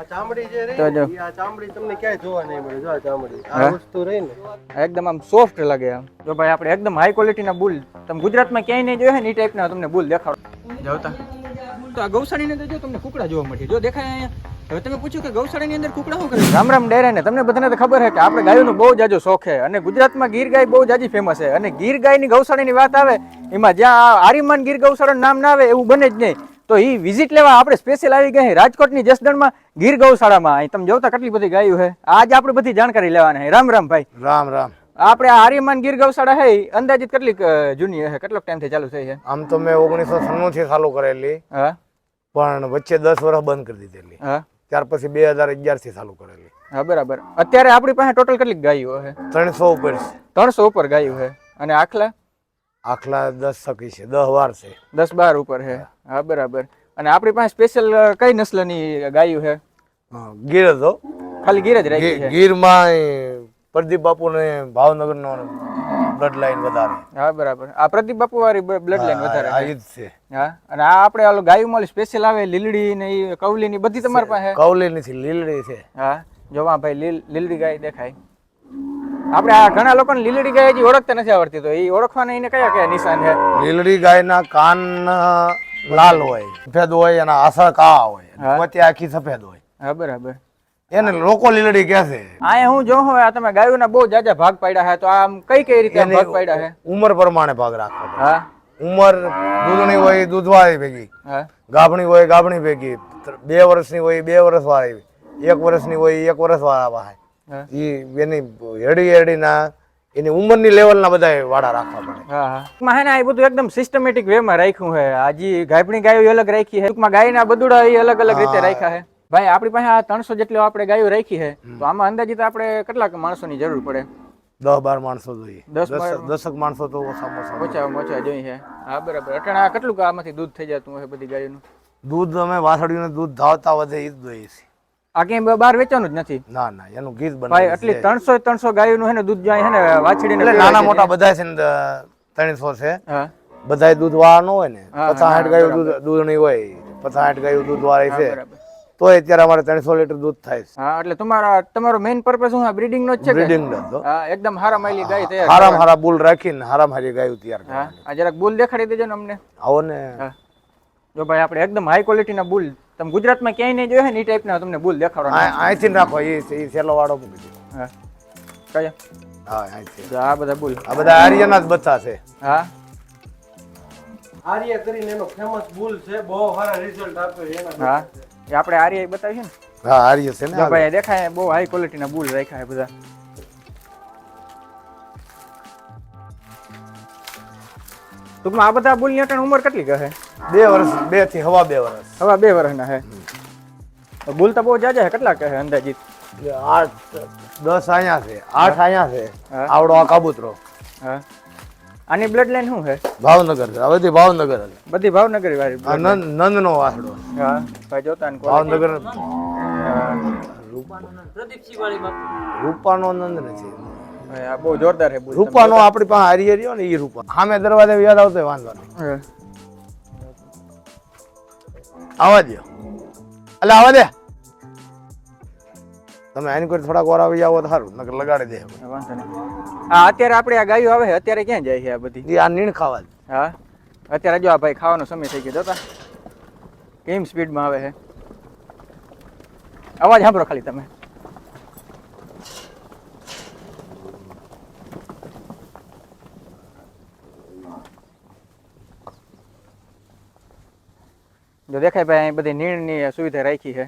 આ ચામડી જે તો જો. આ ચામડી તમને ક્યાંય જોવા નહીં મળે. જો આ ચામડી આ વસ્તુ રહી ને. એકદમ આમ સોફ્ટ લાગે આમ. જો ભાઈ આપણે એકદમ હાઈ ક્વોલિટીના બુલ તમે ગુજરાતમાં ક્યાંય નહીં જોયો ને એ ટાઈપના તમને બુલ દેખાડો. જોતા તો આ ગૌશાળાની અંદર જો તમને કુકડા જોવા મળે. જો દેખાય અહીંયા. હવે તમે પૂછ્યું કે ગૌશાળાની અંદર કુકડા શું કરે રામ રામ ડેરે ને. તમને બધાને તો ખબર છે કે આપણે ગાયોનો બહુ જાજો શોખ છે. અને ગુજરાતમાં ગીર ગાય બહુ જાજી ફેમસ છે. અને ગીર ગાયની ગૌશાળાની વાત આવે એમાં જ્યાં આર્યમાન ગીર ગૌશાળાનું નામ ના આવે એવું બને જ નહીં. તો એ વિઝિટ લેવા આપણે સ્પેશિયલ આવી ગયા છે રાજકોટની જસદણમાં ગીર ગૌશાળામાં. અહીં તમે જોતા કેટલી બધી ગાયું છે આજે આપણે બધી જાણકારી લેવાના છે રામ રામ ભાઈ. રામ રામ. આપણે આ આર્યમાન ગીર ગૌશાળા છે અંદાજિત કેટલીક જૂની હશે કેટલોક ટાઈમથી ચાલુ થઈ છે આમ તો મેં ઓગણીસો છન્નું થી ચાલુ કરેલી. હા. પણ વચ્ચે દસ વર્ષ બંધ કરી દીધેલી. હા. ત્યાર પછી બે હજાર અગિયારથી ચાલુ કરેલી. હા બરાબર. અત્યારે આપણી પાસે ટોટલ કેટલીક ગાયો છે ત્રણસો ઉપર ત્રણસો ઉપર ગાયું છે અને આખલા? આખલા દસ સકી છે દસ વાર છે. દસ બાર ઉપર છે હા. બરાબર. અને આપણી પાસે સ્પેશિયલ કઈ નસ્લની ગાયો છે ગીર હતો ખાલી ગીર જ રાખી છે. ગીરમાં પ્રદીપ બાપુ ને ભાવનગર નો બ્લડ લાઈન વધારે. હા બરાબર. આ પ્રદીપ બાપુ વાળી બ્લડ લાઈન વધારે આ છે. જ છે. હા અને આ આપણે ગાયો ગાયું સ્પેશિયલ આવે લીલડી ને કવલી ની બધી તમારી પાસે? કવલી નથી લીલડી છે. હા જોવા ભાઈ લીલ લીલડી ગાય દેખાય. આપણે આ ઘણા લોકોને લીલડી ગાય હજી ઓળખતા નથી આવડતી તો એ ઓળખવાના એને કયા કયા નિશાન છે? લીલડી ગાયના કાન લાલ હોય સફેદ હોય અને આસળ કાળા હોય. પોતે આખી સફેદ હોય. હા બરાબર. એને લોકો લીલડી કહે છે. અહીંયા હું જોઉં હવે આ તમે ગાયોના બહુ જાજા ભાગ પાડ્યા છે તો આમ કઈ કઈ રીતે એની ભાગ પાડ્યા છે? ઉંમર પ્રમાણે ભાગ રાખો હા. ઉંમર દૂધની હોય દૂધવાળી ભેગી ગાભણી હોય ગાભણી ભેગી બે વર્ષની હોય બે વર્ષ વાળી એક વર્ષની હોય એક વર્ષ વાળા ઈ એની હેડી હેડીના એની ઉંમરની લેવલના બધા વાડા રાખવા પડે. હા હા. ટૂંકમાં હે ને આ બધું એકદમ સિસ્ટમેટિક વેમાં રાખ્યું છે આજી ગાયપણી ગાયો અલગ રાખી છે ટૂંકમાં ગાયના બદુડા એ અલગ અલગ રીતે રાખ્યા છે ભાઈ આપણી પાસે આ ત્રણસો જેટલી આપણે ગાયો રાખી છે તો આમાં અંદાજિત આપણે કેટલાક માણસોની જરૂર પડે? દસ બાર માણસો જોઈએ. દસ દસ દસક માણસો તો ઓછામાં ઓછા ઓછામાં ઓછા જોઈએ છે હા બરાબર. અટાણા આ કેટલું આમાંથી દૂધ થઈ જતું હોય બધી ગાયોનું? દૂધ અમે વાસળીનું દૂધ ધાવતા વધે એ જ દઈએ છીએ. આ ક્યાંય બહાર વેચવાનું જ નથી. ના ના એનું ગીત ભાઈ એટલે. ત્રણસો ત્રણસો ગાયોનું છે ને દૂધ જાય છે ને વાછડીને એટલે નાના મોટા બધા છે ને ત્રણસો છે. હા. બધા દૂધ વાળા ન હોય ને હા, પચાસ સાઠ ગાયું દૂધ દૂધણી હોય પચાસ સાઠ ગાયું દૂધ વાળી છે તો અત્યારે અમારે ત્રણસો લીટર દૂધ થાય છે. હા એટલે તમારા તમારો મેઇન પર્પઝ શું? બ્રીડિંગ નો જ છે બ્રીડિંગ નો હા. એકદમ હારા માયલી ગાય તૈયાર હારા હારા બુલ રાખીને હારા હારી ગાયું તૈયાર હા જરાક બુલ દેખાડી દેજો ને અમને. આવો ને. જો ભાઈ આપણે એકદમ હાઈ ક્વોલિટીના બુલ તમે ગુજરાતમાં ક્યાંય નહીં જોયો ને એ ટાઈપના તમને બુલ દેખાડો અહીંથી રાખો એ એ સેલો વાળો મૂકી દો. હા. કયા? હા અહીંથી આ બધા બુલ. આ બધા આર્યના જ બચ્ચા છે. હા. આર્ય કરીને એનો ફેમસ બુલ છે બહુ સારા રિઝલ્ટ આપે એના હા. એ આપણે આર્ય બતાવીએ ને? હા આર્ય છે ને ભાઈ દેખાય બહુ હાઈ ક્વોલિટીના બુલ રાખ્યા છે બધા. ટૂંકમાં આ બધા બુલની અટાણ ઉંમર કેટલી કહે બે વર્ષ બેથી હવા બે વર્ષ. હવા બે વર્ષના હે. તો ભૂલ તો બહુ જાજા હે કેટલા કહે અંદાજિત? આઠ દસ અહીંયા છે આઠ અહીંયા છે. આવડો આ કાબૂતરો. હા. આની બ્લડ લાઈન શું છે ભાવનગર છે આ બધી ભાવનગર છે બધી ભાવનગર વાળી નંદ નંદનો વાસડો. હા ભાઈ જોતા ને ભાવનગર. રૂપાનો નંદ નથી આ બહુ જોરદાર છે રૂપાનો આપણી પાસે હારી રહ્યો ને એ રૂપા. સામે દરવાજે યાદ આવતો વાંધો નહીં. આવવા દે. એટલે આવવા દે. તમે આની કોઈ થોડાક વાર આવી જાવ તો સારું નકર લગાડી દે. વાંધો નહીં. હા અત્યારે આપણે આ ગાયો આવે અત્યારે ક્યાં જાય છે આ બધી? આ નીણ ખાવા હા અત્યારે જો આ ભાઈ ખાવાનો સમય થઈ ગયો હતા કેમ સ્પીડમાં આવે છે? અવાજ સાંભળો ખાલી તમે. જો દેખાય ભાઈ અહીં બધી નીણની સુવિધા રાખી છે.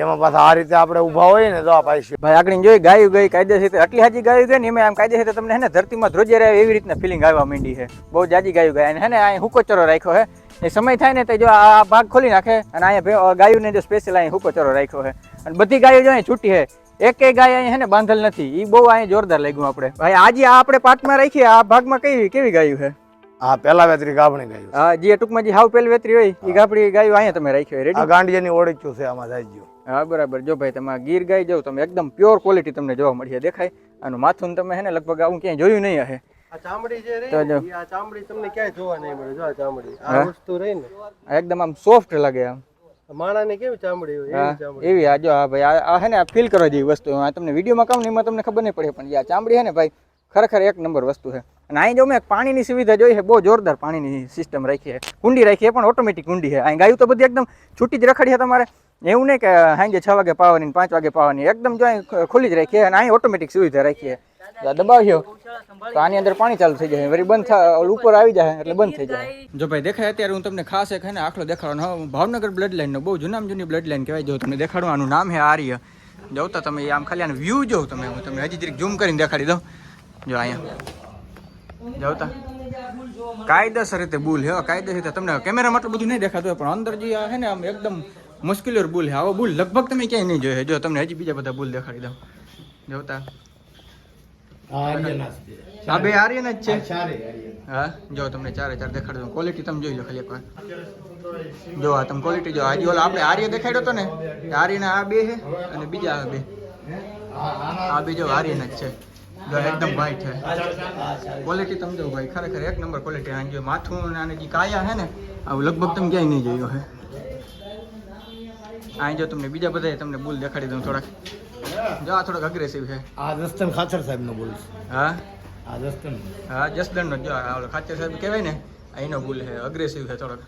એમાં પાછા આ રીતે આપણે ઊભા હોય ને તો આ પાછી ભાઈ આગળ જોઈ ગાયું ગઈ કાયદેસર આટલી હાજી ગાયું ગઈ ને એમાં આમ કાયદેસર તમને હે ને ધરતીમાં ધ્રોજે રહે એવી રીતના ફિલિંગ આવવા માંડી છે. બહુ જાજી ગાયું ગાય. અને હે ને અહીં હુકોચરો રાખ્યો છે. એ સમય થાય ને તો જો આ ભાગ ખોલી નાખે અને અહીંયા ગાયુંને જો સ્પેશિયલ અહીં હુકોચરો રાખ્યો છે. અને બધી ગાયો જો અહીં છૂટી છે. એક ગાય અહીં હે ને બાંધલ નથી. એ બહુ અહીં જોરદાર લાગ્યું આપણે. ભાઈ આજે આ આપણે પાટમાં રાખીએ આ ભાગમાં કઈ કેવી ગાયું છે? આ પેલા વેતરી ગાભણી ગાયું. હા જે ટૂંકમાં જે હાવ પેલી વેતરી હોય એ ગાપડી ગાયું અહીંયા તમે રાખ્યો રેડી આ ગાંડિયાની ઓળખ્યું છે આમાં જાય ગયું. હા બરાબર. જો ભાઈ તમે ગીર ગાય જાવ તમે એકદમ પ્યોર ક્વોલિટી તમને જોવા મળશે દેખાય. આનું માથું તમે હે ને લગભગ આવું ક્યાંય જોયું નહીં હશે. આ ચામડી જે રહી આ તમને ક્યાંય જોવા નહીં મળે. જો આ ચામડી આ વસ્તુ રહી ને. એકદમ આમ સોફ્ટ લાગે આમ. માણાને કેવી ચામડી હોય? એવી ચામડી. એવી આ જો આ ભાઈ આ- હે ને આ ફીલ કરવા જેવી વસ્તુ. આ તમને વિડીયોમાં ને એમાં તમને ખબર નહીં પડે પણ આ ચામડી હે ને ભાઈ ખરેખર એક નંબર વસ્તુ છે. અને અહીં જો મેં પાણીની સુવિધા જોઈ છે, બહુ જોરદાર પાણીની સિસ્ટમ રાખી છે. કુંડી રાખી છે, પણ ઓટોમેટિક કુંડી છે. અહીં ગાયું તો બધી એકદમ છૂટી જ રખડી છે તમારે. એવું નહીં કે સાંજે છ વાગે પાવાની પાંચ વાગે પાવાની એકદમ જો અહીં ખુલ્લી જ રાખી અને અહીં ઓટોમેટિક સુવિધા રાખી છે. દબાવ્યો તો આની અંદર પાણી ચાલુ થઈ જાય. વળી બંધ ઉપર આવી જાય એટલે બંધ થઈ જાય. જો ભાઈ દેખાય અત્યારે હું તમને ખાસ એક ને આખલો દેખાડવાનો. ભાવનગર બ્લડ લાઈનનો બહુ જૂનામાં જૂની બ્લડ લાઈન કહેવાય. જો તમને દેખાડવાનું નામ છે આર્ય. જોતા તમે આમ ખાલી આનું વ્યૂ જોઉં તમે, હું તમને હજી જરીક ઝૂમ કરીને દેખાડી દઉં. જો અહીંયા. જોતા કાયદેસર રીતે બુલ હે હો, કાયદેસર રીતે. તમને કેમેરામાં આટલું બધું નહીં દેખાતું હોય પણ અંદર જે આ હે ને આમ એકદમ મુશ્કેલીઓ બુલ છે. આવો બુલ લગભગ તમે ક્યાંય નહીં જોયો જો તમને હજી બીજા બધા બુલ દેખાડી દઉં. જોતા આ બે આર્યન જ છે? હા જો તમને ચારે ચાર દેખાડું છું ક્વોલિટી તમે જોઈ લો ખાલી એકવાર. જો આ તમે ક્વોલિટી જો. આજે ઓલા આપણે આર્ય દેખાડ્યો હતો ને આર્યના આ બે છે અને બીજા આ બે. આ બે જો આર્યના જ છે. એકદમ વ્હાઈટ છે ક્વોલિટી તમે જો ભાઈ ખરેખર એક નંબર ક્વોલિટી આ જો માથું અને આને જે કાયા છે ને આવું લગભગ તમે ક્યાંય નહીં જોયું હે. આ જો તમને બીજા બધા તમને બુલ દેખાડી દઉં થોડાક. જો આ થોડાક અગ્રેસિવ છે આ દસ્તન ખાચર સાહેબ નો બોલ હા? આ દસ્તન હા જસદણનો જો આ ઓલો ખાચર સાહેબ કહેવાય ને આ એનો બુલ છે અગ્રેસિવ છે થોડોક.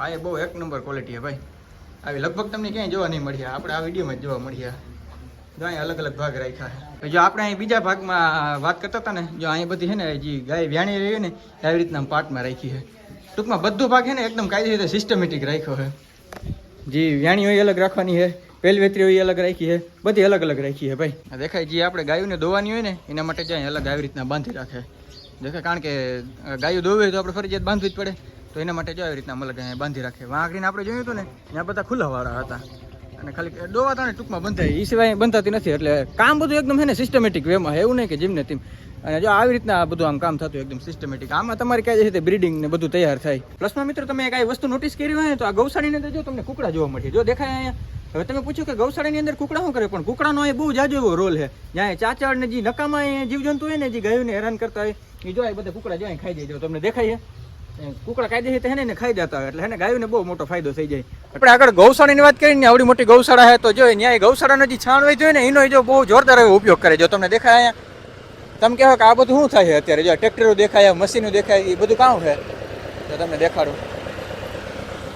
આ એ બહુ એક નંબર ક્વોલિટી છે ભાઈ. આવી લગભગ તમને ક્યાંય જોવા નહીં મળ્યા. આપણે આ વિડીયોમાં જ જોવા મળ્યા. જો અહીં અલગ અલગ ભાગ રાખ્યા છે. જો આપણે અહીં બીજા ભાગમાં વાત કરતા હતા ને, જો અહીં બધી છે ને, જે ગાય વ્યાણી રહી ને એવી રીતના પાર્ટમાં રાખી છે. ટૂંકમાં બધું ભાગ છે ને એકદમ કાયદેસર રીતે સિસ્ટમેટિક રાખ્યો છે. જે વ્યાણી અલગ રાખવાની છે પેલવેતરી હોય અલગ રાખી છે, બધી અલગ અલગ રાખી છે ભાઈ. દેખાય જે આપણે ગાયોને દોવાની હોય ને, એના માટે જાય અલગ આવી રીતના બાંધી રાખે દેખાય કારણ કે ગાયો દોવી તો આપણે ફરજિયાત બાંધવી જ પડે. તો એના માટે જો આવી રીતના અલગ બાંધી રાખે વાંકડીને આપણે જોયું હતું ને, ત્યાં બધા ખુલ્લાવાળા હતા. અને ખાલી દોવા તાણે ટૂંકમાં બંધાય. એ સિવાય બંધાતી નથી. એટલે કામ બધું એકદમ છે ને સિસ્ટમેટિક વેમાં એવું નહીં કે જેમને તેમ. અને જો આવી રીતના બધું આમ કામ થતું એકદમ સિસ્ટમેટિક આમાં તમારે ક્યાં છે તે બ્રીડિંગ ને બધું તૈયાર થાય. પ્લસમાં મિત્રો તમે કાંઈ વસ્તુ નોટિસ કરી હોય તો આ ગૌશાળીને જો તમને કુકડા જોવા મળશે જો દેખાય અહીંયા. હવે તમે પૂછ્યું કે ગૌશાળાની અંદર કુકડા શું કરે? પણ કુકડાનો એ બહુ જાજો એવો રોલ છે. જ્યાં ચાચડ ને જે નકામા જીવજંતુ હોય ને, જે ગાયોને હેરાન કરતા હોય, એ જો બધા કુકડા જો ખાઈ જાય તમને દેખાય છે? કુકડા કાયદેસર છે એને ખાઈ જતા હોય. એટલે એને ગાયોને બહુ મોટો ફાયદો થઈ જાય. આપણે આગળ ગૌશાળાની વાત કરીને આવડી મોટી ગૌશાળા છે તો જો ત્યાં ગૌશાળાનો જે છાણ હોય ને, એનો જો બહુ જોરદાર એવો ઉપયોગ કરે. જો તમને દેખાય અહીંયા, તમે કહેવાય કે આ બધું શું થાય અત્યારે? જો ટ્રેક્ટરો દેખાય મશીનો દેખાય, એ બધું કામ છે? તો તમને દેખાડું.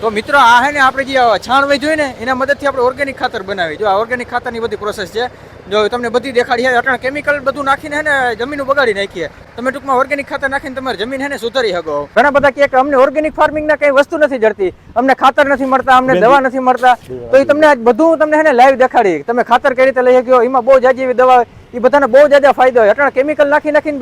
તો મિત્રો આ હે ને આપણે જે છાણ વહી જોઈએ ને એના મદદથી આપણે ઓર્ગેનિક ખાતર બનાવી. જો આ ઓર્ગેનિક ખાતરની બધી પ્રોસેસ છે જો તમને બધી દેખાડી છે અટાણે કેમિકલ બધું નાખીને હે ને જમીન બગાડી નાખીએ. તમે ટૂંકમાં ઓર્ગેનિક ખાતર નાખીને તમારી જમીન હે ને સુધારી શકો. ઘણા બધા કહે કે અમને ઓર્ગેનિક ફાર્મિંગના કઈ વસ્તુ નથી જડતી. અમને ખાતર નથી મળતા અમને દવા નથી મળતા. તો એ તમને આજ બધું તમને હે ને લાઈવ દેખાડી. તમે ખાતર કઈ રીતે લઈ શક્યો એમાં બહુ જાજી એવી દવા એ બધાને બહુ જાજા ફાયદો હોય. અટાણે કેમિકલ નાખી નાખીને